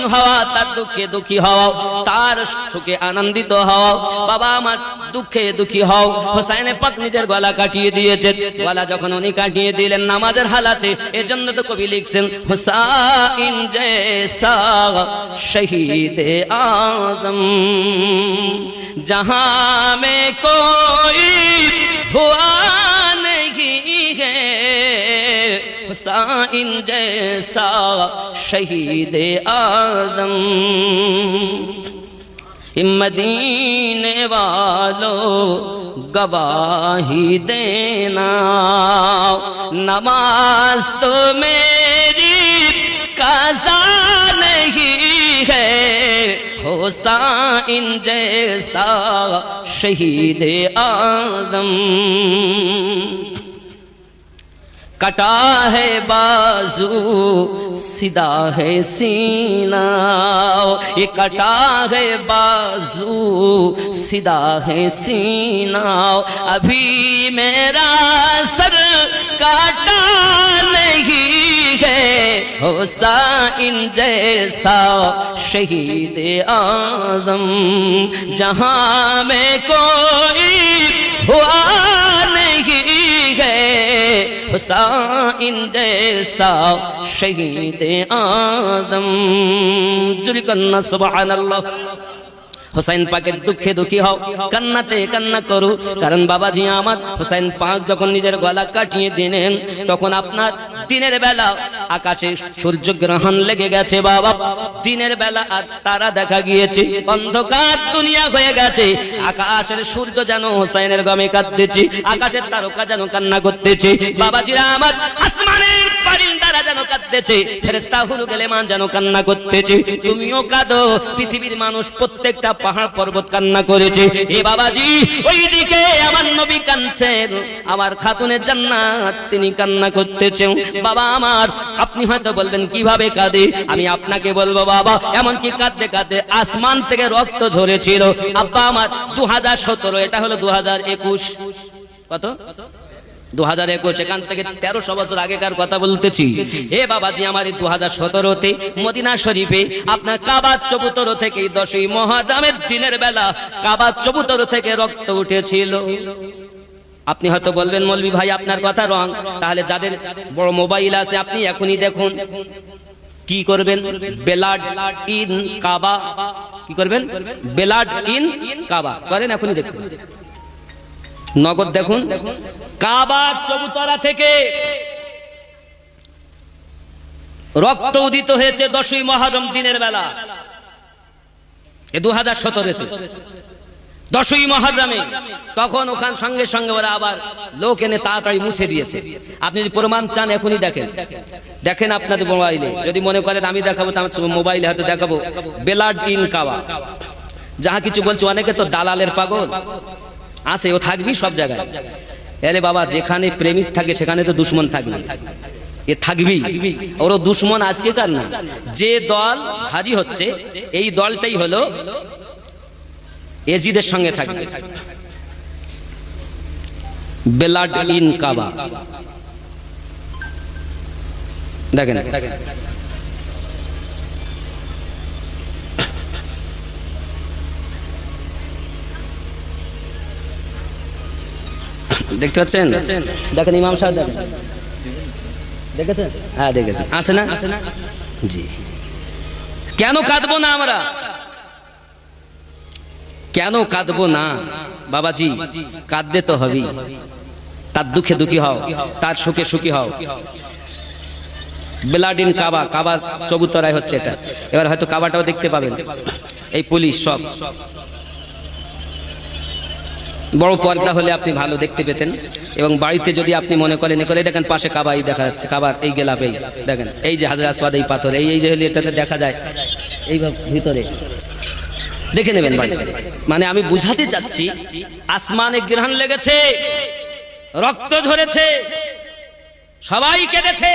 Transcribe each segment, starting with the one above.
মহসিন হওয়া, তার দুঃখে দুঃখী হও, তার সুখে আনন্দিত হও। বাবা আমার দুঃখে দুঃখী হও। হোসাইনে পাক নিজের গলা কাটিয়ে দিয়েছেন। গলা যখন উনি কাটিয়ে দিলেন নামাজের হালাতে এর জন্য তো কবি লিখছেন, হোসাইন জেসা শহীদ আদম जहां মে कोई হুয়া हुसैन जैसा शहीद आदम मदीने वालों गवाही देना नमाज तो मेरी काजा नहीं है हुसैन जैसा शहीद आदम कटा है बाजू सीधा है सीना ये कटा है बाजू सीधा है सीना अभी मेरा सर काटा नहीं है हुसैन जैसा शहीद आदम जहां में कोई हुआ नहीं है حسین جیسا شہید آدم جل سبحان اللہ হোসাইন পাকের দুঃখে দুঃখী হও, কান্নাতে কান্না করু। কারণ বাবাজি আমার, হোসাইন পাক যখন নিজের গলা কাটিয়ে দিলেন, তখন আপনার দিনের বেলা আকাশে সূর্য গ্রহণ লেগে গেছে বাবা। দিনের বেলা আর তারা দেখা গিয়েছে, অন্ধকার দুনিয়া হয়ে গেছে। আকাশের সূর্য যেন হোসাইনের গমে কাঁদতেছে, আকাশের তারকা যেন কান্না করতেছে। বাবাজিরা আমার আসমানের পারিন্দারা যেন কাঁদতেছে ফেরেস্তা হুরু গেলেমান যেন কান্না করতেছে। তুমিও কাঁদো, পৃথিবীর মানুষ প্রত্যেকটা পাহাড় পর্বত কান্না করেছে। এ বাবাজি, ওইদিকে আমার নবী কানছেন আমার খাতুনের জান্নাত তিনি কান্না করতেছেন। বাবা আমার, আপনি হয়তো বলবেন, কীভাবে কাঁদে? আমি আপনাকে বলব, বাবা, এমনকি কাঁদতে কাঁদতে আসমান থেকে রক্ত ঝরেছিল। আব্বা আমার দু হাজার সতেরো, এটা হলো দু হাজার একুশ। কত? দু হাজার একুশ এখান থেকে তেরোশো বছর আগেকার কথা বলতেছি। হে বাবাজি আমার দু হাজার সতেরোতে মদিনা শরীফে আপনার কাবার চবুতর থেকে দশই মহাদামের দিনের বেলা কাবার চবুতর থেকে রক্ত উঠেছিল। আপনি হয়তো বলবেন মলবি ভাই আপনার কথা রং। তাহলে যাদের বড় মোবাইল আছে আপনি এখনই দেখুন। কি করবেন? বেলাড ইন কাবা। কি করবেন? বেলাড ইন কাবা। করেন এখনই দেখুন নগদ দেখুন। কাবার থেকে রক্ত উদিত হয়েছে দশই মহারম দিনের বেলা। এ দু হাজার সতেরোতে। দশই মহারামে তখন ওখান সঙ্গে সঙ্গে ওরা আবার লোক এনে তাড়াতাড়ি মুছে দিয়েছে। আপনি যদি প্রমাণ চান, এখনই দেখেন। দেখেন আপনাদের মোবাইলে। যদি মনে করেন আমি দেখাবো আমার মোবাইলে হয়তো দেখাবো। বেলাড ইন কাবা। যাহা কিছু বলছে, অনেকে তো দালালের পাগল। আছে, ও থাকবি সব জায়গায়। আরে বাবা, যেখানে প্রেমিক থাকে, সেখানে তো দুশ্মন থাকবে। এ থাকবি। ওর দুশ্মন আজকে কার না? যে দল হাজি হচ্ছে, এই দলটাই হলো এজিদের সঙ্গে থাকবে। বেলাড ইন কাবা। দেখেন। দেখতে পাচ্ছেন? দেখেন, ইমাম সাহেব দেখেন। দেখেছেন? হ্যাঁ দেখেছেন আছে না? জি। কেন কাঁদবো না আমরা? কেন কাঁদবো না? বাবাজি, কাঁদতে তো হবেই। তার দুঃখে দুঃখী হও, তার সুখে সুখী হও। বেলাডিন কাবা কাবা চবুতরায় হচ্ছে এটা। এবার হয়তো কাবাটাও দেখতে পাবেন। এই পুলিশ সব। বড় পর্দা হলে আপনি ভালো দেখতে পেতেন। এবং বাড়িতে যদি আপনি মনে করেন করে দেখেন, পাশে কাবাই দেখা যাচ্ছে, কাবার এই গেলাপ এই দেখেন। এই যে হাজার আসবাদ এই পাথর, এই এই যে হলে, এটাতে দেখা যায়। এইভাবে ভিতরে। দেখে নেবেন বাড়িতে মানে আমি বুঝাতে চাচ্ছি, আসমানে গ্রহণ লেগেছে, রক্ত ঝরেছে, সবাই কেঁদেছে।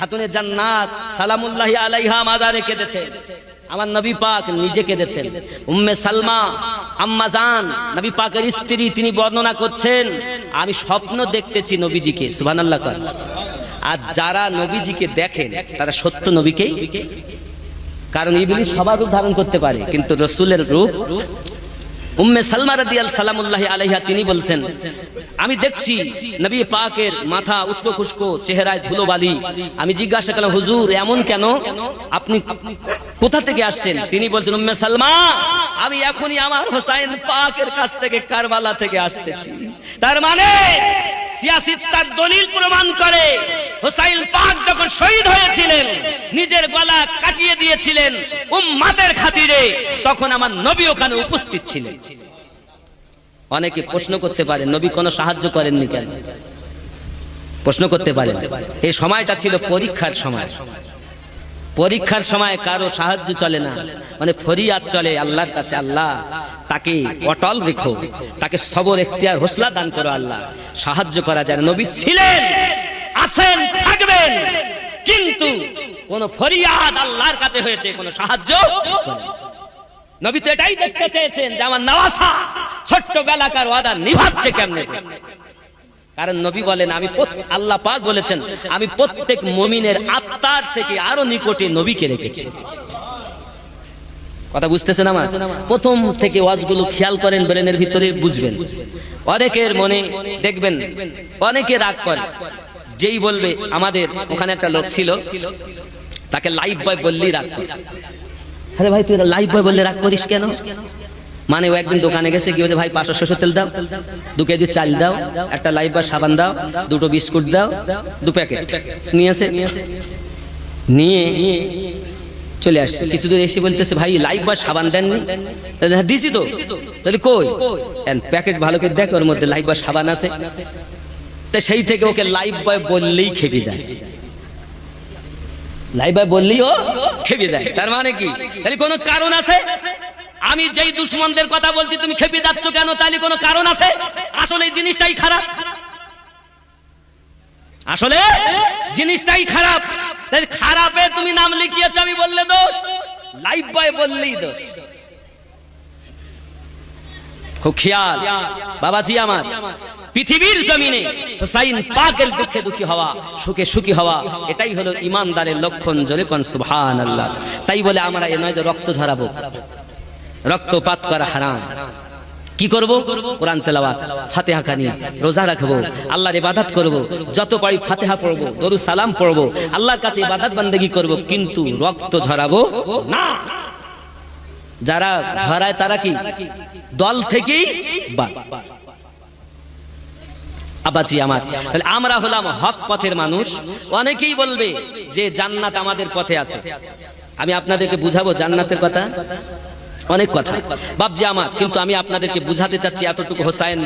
খাতুনে জান্নাত সালামুল্লাহি আলাইহা মাজারে কেঁদেছে। আমার নবী পাক নিজে কেঁদেছেন। উম্মে সালমা, আম্মা জান, নবী পাকের স্ত্রী তিনি বর্ণনা করছেন, আমি স্বপ্ন দেখতেছি নবীজিকে, সুবহানাল্লাহ কর আর যারা নবীজিকে দেখেন, তারা সত্য নবীকেই? কারণ ইবলিস সবার রূপ ধারণ করতে পারে, কিন্তু রসুলের রূপ উম্মে সালমা রাদিয়াল সালামুল্লাহি আলাইহা তিনি বলছেন, আমি দেখছি নবী পাকের মাথা উস্কো খুস্কো চেহারায় ধুলোবালি। আমি জিজ্ঞাসা করলাম, হুজুর, এমন কেন? আপনি কোথা থেকে আসছেন? তিনি বলছেন, উম্মে সালমা, আমি এখনই আমার হোসাইন পাকের কাছ থেকে কারবালা থেকে আসতেছি। তার মানে সিয়াসিত তার দলিল প্রমাণ করে হোসাইন পাক যখন শহীদ হয়েছিলেন, নিজের গলা কাটিয়ে দিয়েছিলেন উম্মাদের খাতিরে, তখন আমার নবী ওখানে উপস্থিত ছিলেন। অনেকে প্রশ্ন করতে পারে নবী কোনো সাহায্য করেননি কেন? প্রশ্ন করতে পারেন। এই সময়টা ছিল পরীক্ষার সময়। পরীক্ষার সময় কারও সাহায্য চলে না। মানে ফরিয়াদ চলে আল্লাহর কাছে, আল্লাহ তাকে অটল রেখো, তাকে সবর, এখতিয়ার, হোসলা দান করো আল্লাহ। সাহায্য করা যায় নবী ছিলেন। আছেন, থাকবেন। কিন্তু কোন ফরিয়াদ আল্লাহর কাছে হয়েছে, কোন সাহায্য নবী তো এটাই দেখতে চেয়েছেন যে আমার নওয়াসা ছোট্ট বেলাকার ওয়াদা নিভাচ্ছে কেমনে কারণ নবী বলেন, আমি আল্লাহ পাক বলেছেন, আমি প্রত্যেক মমিনের আত্মার থেকে আরও নিকটে নবীকে রেখেছি। কথা বুঝতেছেন আমার? প্রথম থেকে ওয়াজগুলো খেয়াল করেন, ব্রেনের ভিতরে বুঝবেন। অনেকের মনে দেখবেন, অনেকে রাগ করে। যেই বলবে, আমাদের ওখানে একটা লোক ছিল, তাকে লাইভ বয় বললেই রাগ আরে ভাই, তুই লাইভ বয় বললে রাগ করিস কেন? মানে ও একদিন দোকানে গেছে কি বলছে, ভাই, পাঁচশো শস্য তেল দাও, দু কেজি চাল দাও, একটা লাইভ বা সাবান দাও, দুটো বিস্কুট দাও, দু প্যাকেট। নিয়েছে নিয়ে চলে আসছে। কিছু দূর এসে বলতেছে, ভাই লাইভ বা সাবান দেননি? হ্যাঁ দিছি তো। তাহলে কই? প্যাকেট ভালো করে দেখ, ওর মধ্যে লাইভ বা সাবান আছে। তা সেই থেকে ওকে লাইভ বয় বললেই খেপে যায়। লাইভ বয় বললেই ও খেপে যায়। তার মানে কি? তাহলে কোনো কারণ আছে? আমি যেই দুশ্মনদের কথা বলছি, তুমি খেপে যাচ্ছ কেন? তাহলে কোনো কারণ আছে? আসলে এই জিনিসটাই খারাপ। আসলে জিনিসটাই খারাপ। খারাপে তুমি নাম লিখিয়েছো, আমি বললে দোষ। লাইভ বয় বললেই দোষ। খুব খেয়াল। বাবাজি আমার, পৃথিবীর জমিনে হুসাইন পাকের দুঃখে দুঃখী হওয়া, সুখে সুখী হওয়া, এটাই হলো ইমানদারের লক্ষণ জোরে কোন সুবহান আল্লাহ তাই বলে আমরা এ নয় যে রক্ত ঝরাবো, রক্তপাত করা হারাম। কি করব? কোরআন তেলাওয়াত, ফাতিহা খানি, রোজা রাখব, আল্লাহর ইবাদত করব, যত পারি ফাতিহা পড়ব দরু সালাম পড়ব, আল্লাহর কাছে ইবাদত বান্দেগি করব, কিন্তু রক্ত ঝরাবো না। যারা ঝরায় তারা কি? দল থেকেই তাহলে আমরা হলাম হক পথের মানুষ। অনেকেই বলবে যে জান্নাত আমাদের পথে আছে। আমি আপনাদেরকে বুঝাবো জান্নাতের কথা? অনেক কথা। বাবজি আমার, কিন্তু আমি আপনাদেরকে বুঝাতে চাচ্ছি এতটুকু হোসাইন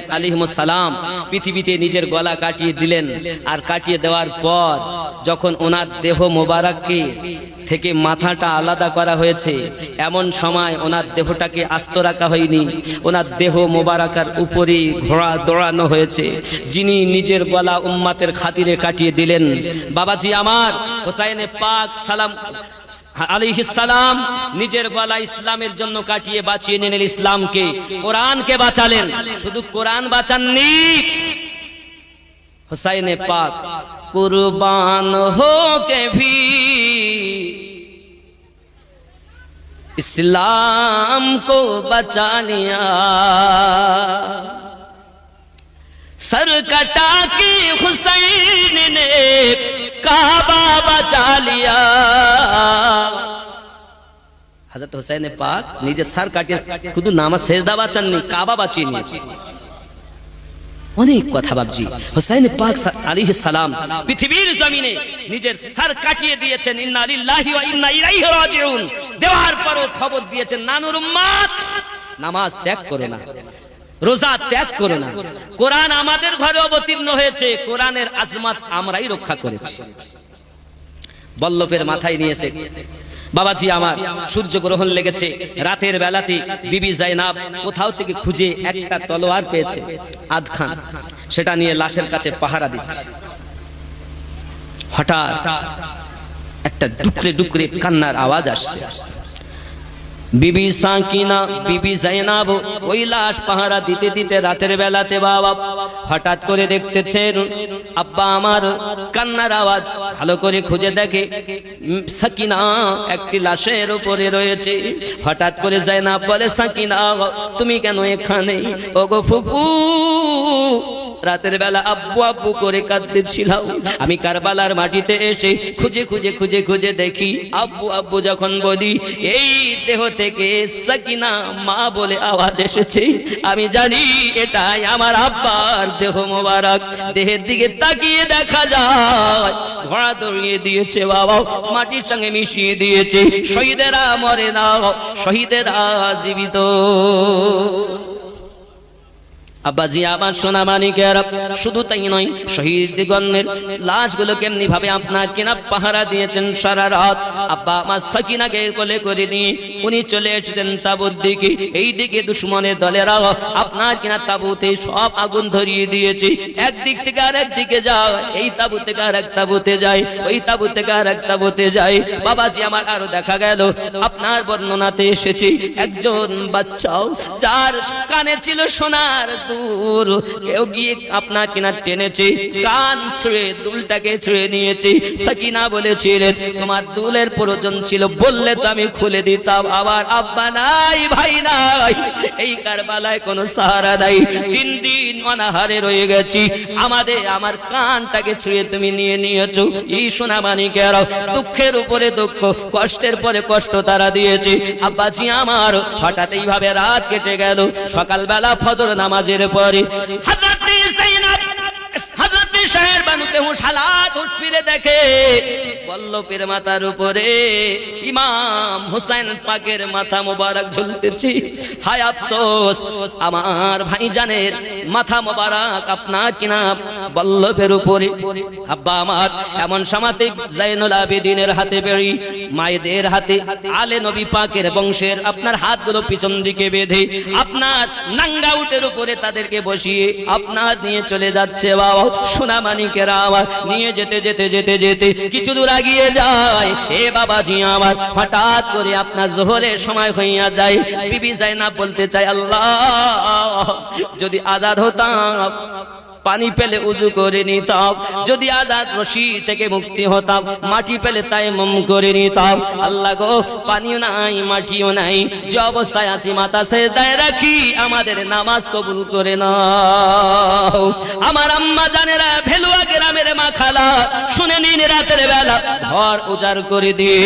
সালাম পৃথিবীতে নিজের গলা কাটিয়ে দিলেন। আর কাটিয়ে দেওয়ার পর যখন ওনার দেহ মোবারককে থেকে মাথাটা আলাদা করা হয়েছে, এমন সময় ওনার দেহটাকে আস্ত রাখা হয়নি। ওনার দেহ মোবারকার উপরে ঘোড়া দৌড়ানো হয়েছে। যিনি নিজের গলা উম্মাতের খাতিরে কাটিয়ে দিলেন। বাবাজি আমার, হোসাইনে পাক সালাম আলিহিসালাম নিজের গলা ইসলামের জন্য কাটিয়ে বাঁচিয়ে নিলেন ইসলামকে। কোরআনকে বাঁচালেন। শুধু কোরআন বাঁচাননি। হোসাইনে পাক, কুরবান হোকে ভি। ইসলাম কো বচা লিয়া। সর কটা কি কাবা বাঁচা লিয়া হোসেন পাক নিজের সার কাটিয়ে শুধু বাঁচাননি, কাবা বাঁচিয়ে নিয়েছে। অনেক কথা ভাবছি। হোসাইন পাক সালাম পৃথিবীর জমিনে নিজের সার কাটিয়ে দিয়েছেন ওয়া ইন্না ইলাইহি রাজিউন। দেওয়ার পরও খবর দিয়েছেন, নানুর উম্মাত, নামাজ ত্যাগ করে না। রোজা ত্যাগ করো না। কোরআন আমাদের ঘরে অবতীর্ণ হয়েছে, কোরআনের আজমাত আমরাই রক্ষা করেছি। বল্লভের মাথায় নিয়েছে বাবাজি আমার সূর্য গ্রহণ লেগেছে, রাতের বেলাতে বিবি জাইনাব কোথাও থেকে খুঁজে একটা তলোয়ার পেয়েছে, আধখান। সেটা নিয়ে লাশের কাছে পাহারা দিচ্ছে। হঠাৎ একটা ডুকরে ডুকরে কান্নার আওয়াজ আসছে। বিবি সাকিনা, বিবি জাইনাব, ওই লাশ পাহারা দিতে দিতে রাতের বেলাতে বাবা হঠাৎ করে দেখতেছেন আব্বা আমার কান্নার আওয়াজ ভালো করে খুঁজে দেখে। সাকিনা একটি লাশের উপরে রয়েছে। হঠাৎ করে জাইনাব বলে, সাকিনা, তুমি কেন এখানে? ওগো ফুফু রাতের বেলা আব্বু আব্বু করে কাঁদতেছিলাম। আমি কারবালার মাটিতে এসে খুঁজে খুঁজে খুঁজে খুঁজে দেখি আব্বু আব্বু যখন বলি, এই দেহ থেকে সাকিনা মা বলে আওয়াজ এসেছে। আমি জানি এটাই আমার আব্বার দেহ মোবারক। দেহের দিকে তাকিয়ে দেখা যায়। ঘোড়া দৌড়িয়ে দিয়েছে বাবা মাটির সঙ্গে মিশিয়ে দিয়েছে। শহীদেরা মরে না শহীদেরা জীবিত। আব্বাজি আমার সোনা মানিকের শুধু তাই নয় শহীদ গণের লাশগুলো কেমনি ভাবে আপনার কিনা পাহারা দিয়েছেন সারা রাত। আব্বা, আমার সাকিনাকে কোলে করে দিয়ে উনি চলে এসেছেন তাবুর দিকে। এই দিকে দুশ্মনের দলেরা আপনার কিনা তাবুতে সব আগুন ধরিয়ে দিয়েছে। একদিক থেকে আর একদিকে যাও এই তাবু থেকে আর এক তাবুতে যায়, ওই তাবু থেকে আর এক তাবুতে যায়। বাবাজি আমার আরও দেখা গেল, আপনার বর্ণনাতে এসেছে, একজন বাচ্চাও যার কানে ছিল সোনার দুল। কেউ গিয়ে আপনার কিনা টেনেছে, কান ছুঁয়ে, দুলটাকে ছুঁয়ে নিয়েছে। সাকিনা বলেছিলেন, তোমার দুলের প্রয়োজন ছিল, বললে তো আমি খুলে দিতাম। আবার আব্বা নাই, ভাই নাই। এই কারবালায় কোনো সাহারা নাই। তিন দিন অনাহারে রয়ে গেছি। আমাদের, আমার কানটাকে ছুঁয়ে তুমি নিয়ে নিয়েছো। এই সোনা মানিকের দুঃখের উপরে দুঃখ, কষ্টের পরে কষ্ট তারা দিয়েছে। আব্বাজি আমার, হঠাৎ এইভাবে রাত কেটে গেল। সকালবেলা ফজর নামাজের পরে। হযরত যায়েনব আপনার বল্লভের উপরে। আব্বা আমার, এমন সমাতে আবেদিনের হাতে বেড়ি, মায়েদের হাতে আলে নবী পাকের বংশের আপনার হাতগুলো পিছন দিকে বেঁধে, আপনার নাঙ্গা উটের উপরে তাদেরকে বসিয়ে আপনার নিয়ে চলে যাচ্ছে। বাবা সোনা মানিকেরা আমার, নিয়ে যেতে যেতে যেতে যেতে কিছু দূর আগিয়ে যায়। এ বাবাজি আমার, হঠাৎ করে আপনার জোহরের সময় হইয়া যায়। বিবি যায় না বলতে চাই আল্লাহ, যদি আজাদ হতাম পানি পেলে উজু করে নিতাম। যদি আজাদ রশি থেকে মুক্তি হতাম, মাটি পেলে তাই মম করে নিতাম। আল্লাহ গো, পানিও নাই, মাটিও নাই, যে অবস্থায় আছি মাতা সে দায় রাখি, আমাদের নামাজ কবুল করে নাও। আমার আম্মা জানেরা, ভেলুয়া গ্রামের মা খালা শুনে নিন রাতের বেলা, ঘর উজাড় করে দিয়ে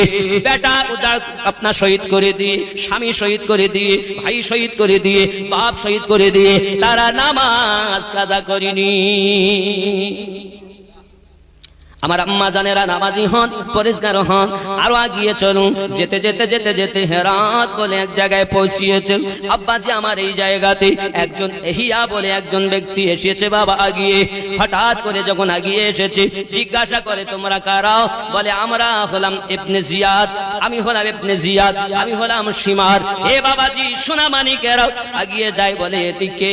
বেটা উজাড় আপনার শহীদ করে দিয়ে স্বামী শহীদ করে দিয়ে ভাই শহীদ করে দিয়ে বাপ শহীদ করে দিয়ে তারা নামাজ কাদা করিনি। আমার আম্মা জানেরা নামাজি হন, পরিষ্কার হন, আরও আগিয়ে চলুন। যেতে যেতে যেতে যেতে হেরাত বলে এক জায়গায় পৌঁছিয়েছে। আব্বাজি আমার এই জায়গাতে একজন এহিয়া বলে একজন ব্যক্তি এসেছে বাবা আগিয়ে। হঠাৎ করে যখন আগিয়ে এসেছে, জিজ্ঞাসা করে, তোমরা কারাও বলে, আমরা হলাম ইবনে জিয়াদ, আমি হলাম ইবনে জিয়াদ, আমি হলাম সীমার হে বাবাজি সোনা মানিকেরাও আগিয়ে যায় বলে, এদিকে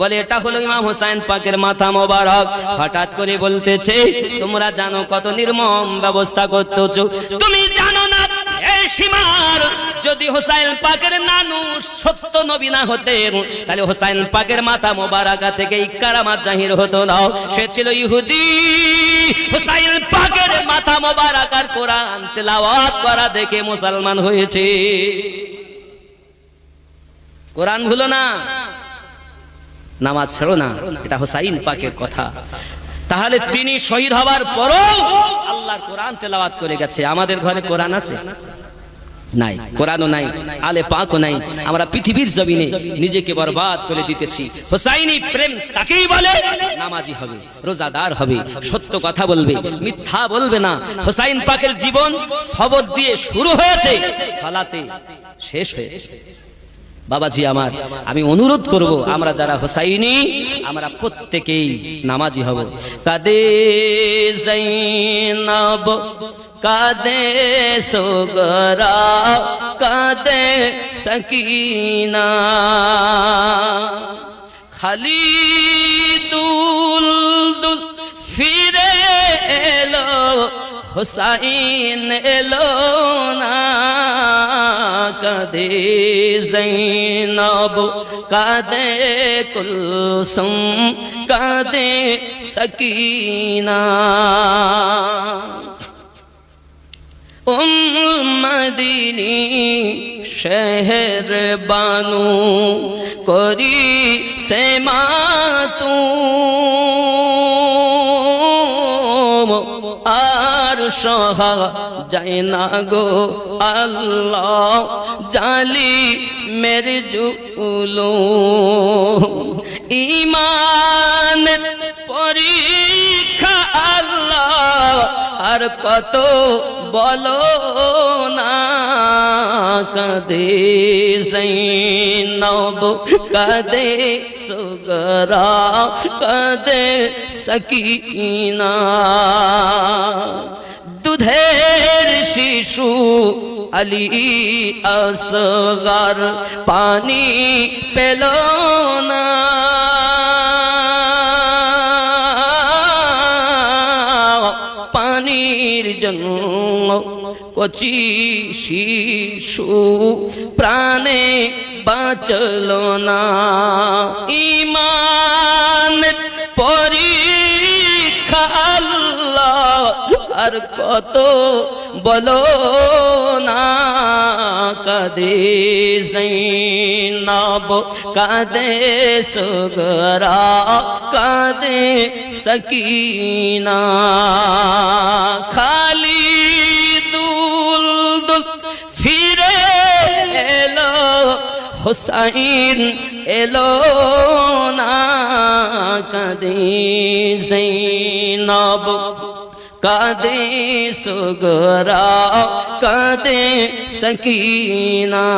বলে, এটা হলো ইমাম হোসাইন পাকের মাথা মোবারক। হঠাৎ করে বলতেছে, তোমরা জানো কত নির্মম ব্যবস্থা করতেছ। তুমি জানো না এই সীমার যদি হোসাইন পাকের নানু সত্য নবী না হতেন তাহলে হোসাইন পাকের মাথা মোবারকা থেকে ইকারামাত জাহির হতো না। সে ছিল ইহুদি। হোসাইন পাকের মাথা মোবারকার কোরআন তেলাওয়াত করা দেখে মুসলমান হয়েছে। কোরআন ভুলো না? নামাজ ছেড়ো না, এটা হোসাইন পাকের কথা। তাহলে তিনি শহীদ হবার পরও আল্লাহর কোরআন তেলাওয়াত করে গেছে। আমাদের ঘরে কোরআন আছে? নাই, কোরআনও নাই, আলে পাকও নাই। আমরা পৃথিবীর জমিনে নিজেকে বরবাদ করে দিতেছি। হোসাইনি প্রেম তাকেই বলে, নামাজি হবে, রোজাদার হবে, সত্য কথা বলবে, মিথ্যা বলবে না। হোসাইন পাকের জীবন সবর দিয়ে শুরু হয়েছে, সালাতে শেষ হয়েছে। বাবাজি আমার, আমি অনুরোধ করব আমরা যারা হোসাইনি, আমরা প্রত্যেকেই নামাজি হব। কাদে জৈনব, কাদে সোগরা, কাদে সকিনা। খালি দুল দুল ফিরে এলো, হোসাইন এলো না। কাদে জৈনব কাদে কুলসুম কাদে সকিনা। উম্মদিনী শহর বানু করি সে মাতু। আর সহা যায় না গো আল্লাহ জালি মেরে জুলো ইমান পরীক্ষা আল্লাহ আর কত বলো না কদে জৈনব কদে সুগরা কদে সকিনা দুধের শিশু আলী আসগার পানি পেল না। পানির জন্য কচি শিশু প্রাণে বাঁচল না। ইমান আর কত বলো না, কাদে জৈনব, কাদে সুগরা, কাদে সকিনা। খালি দুল দুল ফিরে এলো, হুসাইন এলো না, কাদে জৈনব। কাদে সুগরা কাদে সকিনা।